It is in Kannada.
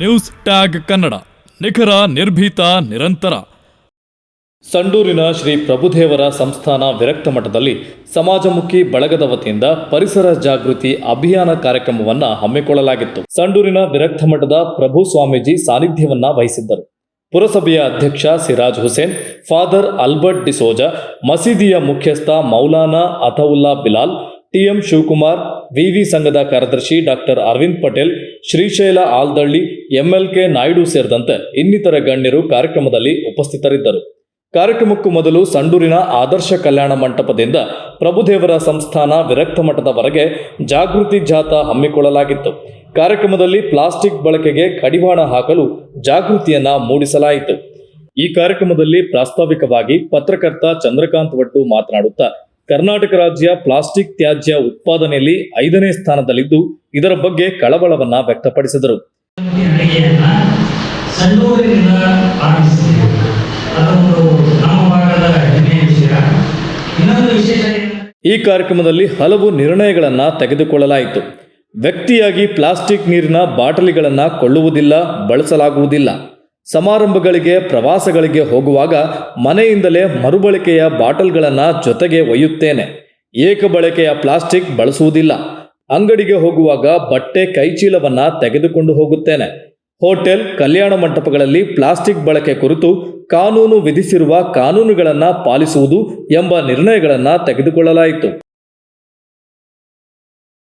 ನ್ಯೂಸ್ ಟ್ಯಾಗ್ ಕನ್ನಡ ನಿಖರ, ನಿರ್ಭೀತ, ನಿರಂತರ. ಸಂಡೂರಿನ ಶ್ರೀ ಪ್ರಭುದೇವರ ಸಂಸ್ಥಾನ ವಿರಕ್ತ ಮಠದಲ್ಲಿ ಸಮಾಜಮುಖಿ ಬಳಗದ ವತಿಯಿಂದ ಪರಿಸರ ಜಾಗೃತಿ ಅಭಿಯಾನ ಕಾರ್ಯಕ್ರಮವನ್ನ ಹಮ್ಮಿಕೊಳ್ಳಲಾಗಿತ್ತು. ಸಂಡೂರಿನ ವಿರಕ್ತ ಮಠದ ಪ್ರಭು ಸ್ವಾಮೀಜಿ ಸಾನ್ನಿಧ್ಯವನ್ನ ವಹಿಸಿದ್ದರು. ಪುರಸಭೆಯ ಅಧ್ಯಕ್ಷ ಸಿರಾಜ್ ಹುಸೇನ್, ಫಾದರ್ ಅಲ್ಬರ್ಟ್ ಡಿಸೋಜಾ, ಮಸೀದಿಯ ಮುಖ್ಯಸ್ಥ ಮೌಲಾನಾ ಅಥವುಲ್ಲಾ ಬಿಲಾಲ್ ಟಿಎಂ ಶಿವಕುಮಾರ್ ವಿವಿ ಸಂಘದ ಕಾರ್ಯದರ್ಶಿ ಡಾಕ್ಟರ್ ಅರವಿಂದ್ ಪಟೇಲ್, ಶ್ರೀಶೈಲ ಆಲ್ದಳ್ಳಿ ಎಂಎಲ್ಕೆ ನಾಯ್ಡು ಸೇರಿದಂತೆ ಇನ್ನಿತರ ಗಣ್ಯರು ಕಾರ್ಯಕ್ರಮದಲ್ಲಿ ಉಪಸ್ಥಿತರಿದ್ದರು. ಕಾರ್ಯಕ್ರಮಕ್ಕೂ ಮೊದಲು ಸಂಡೂರಿನ ಆದರ್ಶ ಕಲ್ಯಾಣ ಮಂಟಪದಿಂದ ಪ್ರಭುದೇವರ ಸಂಸ್ಥಾನ ವಿರಕ್ತ ಮಠದವರೆಗೆ ಜಾಗೃತಿ ಜಾಥಾ ಹಮ್ಮಿಕೊಳ್ಳಲಾಗಿತ್ತು. ಕಾರ್ಯಕ್ರಮದಲ್ಲಿ ಪ್ಲಾಸ್ಟಿಕ್ ಬಳಕೆಗೆ ಕಡಿವಾಣ ಹಾಕಲು ಜಾಗೃತಿಯನ್ನ ಮೂಡಿಸಲಾಯಿತು. ಈ ಕಾರ್ಯಕ್ರಮದಲ್ಲಿ ಪ್ರಾಸ್ತಾವಿಕವಾಗಿ ಪತ್ರಕರ್ತ ಚಂದ್ರಕಾಂತ್ ಭಟ್ಟು ಮಾತನಾಡುತ್ತಾ ಕರ್ನಾಟಕ ರಾಜ್ಯ ಪ್ಲಾಸ್ಟಿಕ್ ತ್ಯಾಜ್ಯ ಉತ್ಪಾದನೆಯಲ್ಲಿ ಐದನೇ ಸ್ಥಾನದಲ್ಲಿದ್ದು ಇದರ ಬಗ್ಗೆ ಕಳವಳವನ್ನ ವ್ಯಕ್ತಪಡಿಸಿದರು. ಈ ಕಾರ್ಯಕ್ರಮದಲ್ಲಿ ಹಲವು ನಿರ್ಣಯಗಳನ್ನು ತೆಗೆದುಕೊಳ್ಳಲಾಯಿತು. ವ್ಯಕ್ತಿಯಾಗಿ ಪ್ಲಾಸ್ಟಿಕ್ ನೀರಿನ ಬಾಟಲಿಗಳನ್ನು ಕೊಳ್ಳುವುದಿಲ್ಲ, ಬಳಸಲಾಗುವುದಿಲ್ಲ. ಸಮಾರಂಭಗಳಿಗೆ, ಪ್ರವಾಸಗಳಿಗೆ ಹೋಗುವಾಗ ಮನೆಯಿಂದಲೇ ಮರುಬಳಕೆಯ ಬಾಟಲ್ಗಳನ್ನು ಜೊತೆಗೆ ಒಯ್ಯುತ್ತೇನೆ. ಏಕಬಳಕೆಯ ಪ್ಲಾಸ್ಟಿಕ್ ಬಳಸುವುದಿಲ್ಲ. ಅಂಗಡಿಗೆ ಹೋಗುವಾಗ ಬಟ್ಟೆ ಕೈಚೀಲವನ್ನು ತೆಗೆದುಕೊಂಡು ಹೋಗುತ್ತೇನೆ. ಹೋಟೆಲ್, ಕಲ್ಯಾಣ ಮಂಟಪಗಳಲ್ಲಿ ಪ್ಲಾಸ್ಟಿಕ್ ಬಳಕೆ ಕುರಿತು ಕಾನೂನು ವಿಧಿಸಿರುವ ಕಾನೂನುಗಳನ್ನು ಪಾಲಿಸುವುದು ಎಂಬ ನಿರ್ಣಯಗಳನ್ನು ತೆಗೆದುಕೊಳ್ಳಲಾಯಿತು.